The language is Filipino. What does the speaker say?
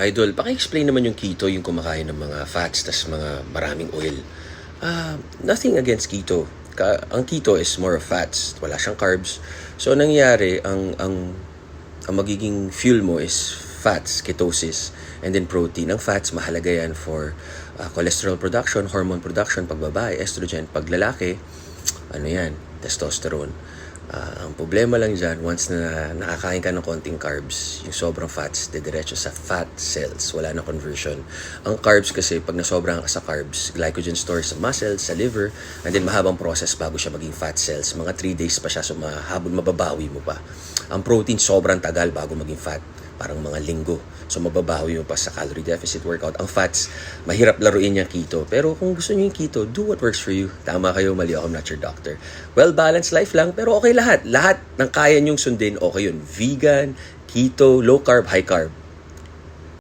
Idol, paki-explain naman yung keto, yung kumakain ng mga fats, tas mga maraming oil. Ah, nothing against keto. Ka- ang keto is more of fats, wala siyang carbs. So, nangyayari, ang, ang, ang magiging fuel mo is fats, ketosis, and then protein. Ang fats, mahalaga yan for ah, cholesterol production, hormone production, pag babae, estrogen, pag lalaki, ano yan, testosterone. Ah, ang problema lang dyan, once na nakakain ka ng konting carbs, yung sobrang fats, dediretso sa fat cells, wala na conversion. Ang carbs kasi, pag nasobrahan ka sa carbs, glycogen stores sa muscles, sa liver, and then mahabang process bago siya maging fat cells. Mga 3 days pa siya, so mahabol, mababawi mo pa. Ang protein, sobrang tagal bago maging fat parang mga linggo. So mababawi mo pa sa calorie deficit workout. Ang fats, mahirap laruin yung keto. Pero kung gusto niyo yung keto, do what works for you. Tama kayo, mali ako, I'm not your doctor. Well-balanced life lang, pero okay lahat. Lahat ng kaya niyong sundin, okay yun. Vegan, keto, low carb, high carb.